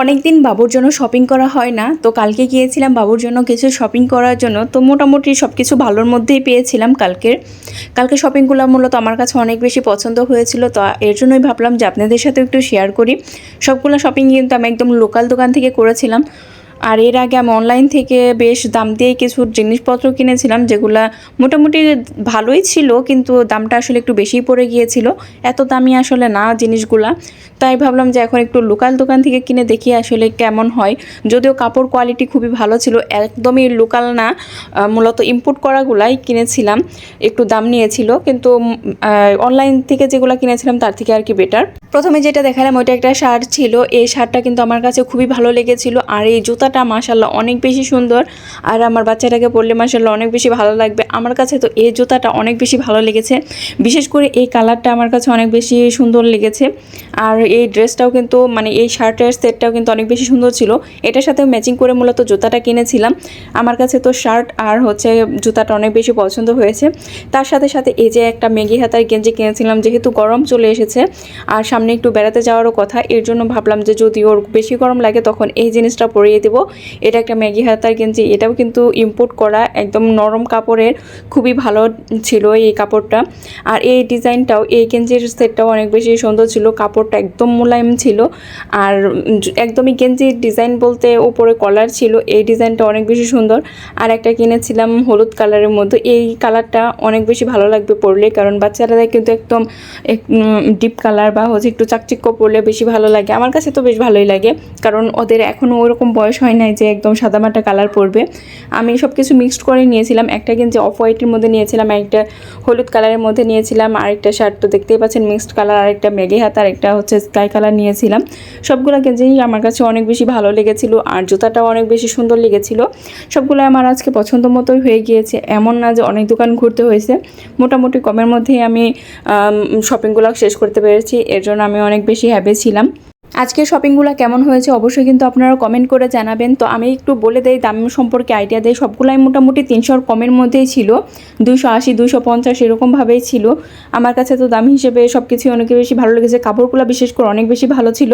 অনেক দিন বাবুর জন্য শপিং করা হয় না, তো কালকে গিয়েছিলাম বাবুর জন্য কিছু শপিং করার জন্য, তো মোটামুটি সব কিছু ভালোর মধ্যেই পেয়েছিলাম কালকের। কালকে শপিংগুলো মূলত আমার কাছে অনেক বেশি পছন্দ হয়েছিল, তো এর জন্যই ভাবলাম যে আপনাদের সাথে একটু শেয়ার করি। সবগুলো শপিং কিন্তু আমি একদম লোকাল দোকান থেকে করেছিলাম আর এর আগে আমি অনলাইন থেকে বেশ দাম দিয়ে কিছু জিনিসপত্র কিনেছিলাম, যেগুলা মোটামুটি ভালোই ছিল, কিন্তু দামটা আসলে একটু বেশিই পড়ে গিয়েছিল। এত দামি আসলে না জিনিসগুলা। তাই ভাবলাম যে এখন একটু লোকাল দোকান থেকে কিনে দেখি আসলে কেমন হয়। যদিও কাপড় কোয়ালিটি খুবই ভালো ছিল, একদমই লোকাল না। মূলত ইম্পোর্ট করাগুলাই কিনেছিলাম, একটু দাম নিয়েছিল। কিন্তু অনলাইন থেকে যেগুলো কিনেছিলাম, তার থেকে আর কি বেটার প্রথমে যেটা দেখালাম ওইটা একটা শার্ট ছিল। এই শার্টটা কিন্তু আমার কাছে খুবই ভালো লেগেছিল। আর এই জুতাটা মাসাল্লাহ অনেক বেশি সুন্দর। আর আমার বাচ্চাটাকে পরলে মাসাল্লাহ অনেক বেশি ভালো লাগবে। আমার কাছে তো এই জুতাটা অনেক বেশি ভালো লেগেছে। বিশেষ করে এই কালারটা আমার কাছে অনেক বেশি সুন্দর লেগেছে। আর এই ড্রেসটাও কিন্তু মানে এই শার্টের সেটটাও কিন্তু অনেক বেশি সুন্দর ছিল। এটার সাথে ম্যাচিং করে মূলত জুতাটা কিনেছিলাম। আমার কাছে তো শার্ট আর হচ্ছে জুতাটা অনেক বেশি পছন্দ হয়েছে। তার সাথে সাথে এই যে একটা মেগি হাতার গেঞ্জি কিনেছিলাম, যেহেতু গরম চলে এসেছে। আর সামনে একটু বেড়াতে যাওয়ারও কথা। এর জন্য ভাবলাম যে যদি ওর বেশি গরম লাগে তখন এই জিনিসটা পরিয়ে দেবো। এটা একটা ম্যাগি হাতার গেঞ্জি। এটাও কিন্তু ইম্পোর্ট করা একদম নরম কাপড়ের খুবই ভালো ছিল এই কাপড়টা। আর এই ডিজাইনটাও, এই গেঞ্জির সেটটাও অনেক বেশি সুন্দর ছিল। কাপড়টা একদম মোলায়েম ছিল। আর একদমই গেঞ্জির ডিজাইন বলতে ওপরে কলার ছিল। এই ডিজাইনটা অনেক বেশি সুন্দর। আর একটা কিনেছিলাম হলুদ কালারের মধ্যে। এই কালারটা অনেক বেশি ভালো লাগবে পরলে। কারণ বাচ্চারা কিন্তু একদম ডিপ কালার বা হচ্ছে একটু চাকচিক্য পরলে বেশি ভালো লাগে। আমার কাছে তো বেশ ভালোই লাগে। কারণ ওদের এখনও ওরকম বয়স হয় নাই যে একদম সাদামাটা কালার পরবে। আমি সব কিছু মিক্সড করে নিয়েছিলাম। একটা গেঞ্জি অফ হোয়াইটের মধ্যে নিয়েছিলাম একটা হলুদ কালারের মধ্যে নিয়েছিলাম আরেকটা শার্ট তো দেখতেই পাচ্ছেন মিক্সড কালার আরেকটা মেঘে হাত, আর একটা হচ্ছে স্কাই কালার নিয়েছিলাম। সবগুলো গেঞ্জি আমার কাছে অনেক বেশি ভালো লেগেছিল, আর জুতাটাও অনেক বেশি সুন্দর লেগেছিল। সবগুলো আমার আজকে পছন্দ মতোই হয়ে গিয়েছে। এমন না যে অনেক দোকান ঘুরতে হয়েছে। মোটামুটি কমের মধ্যেই আমি শপিংগুলো শেষ করতে পেরেছি। এর জন্য আমি অনেক বেশি হ্যাপি ছিলাম। আজকের শপিংগুলো কেমন হয়েছে অবশ্যই কিন্তু আপনারা কমেন্ট করে জানাবেন। তো আমি একটু বলে দেই, দাম সম্পর্কে আইডিয়া দেয় সবগুলাই মোটামুটি তিনশোর কমের মধ্যেই ছিল। দুশো আশি দুশো পঞ্চাশ এরকমভাবেই ছিল। আমার কাছে তো দাম হিসেবে সব কিছুই অনেক বেশি ভালো লেগেছে। কাপড়গুলো বিশেষ করে অনেক বেশি ভালো ছিল।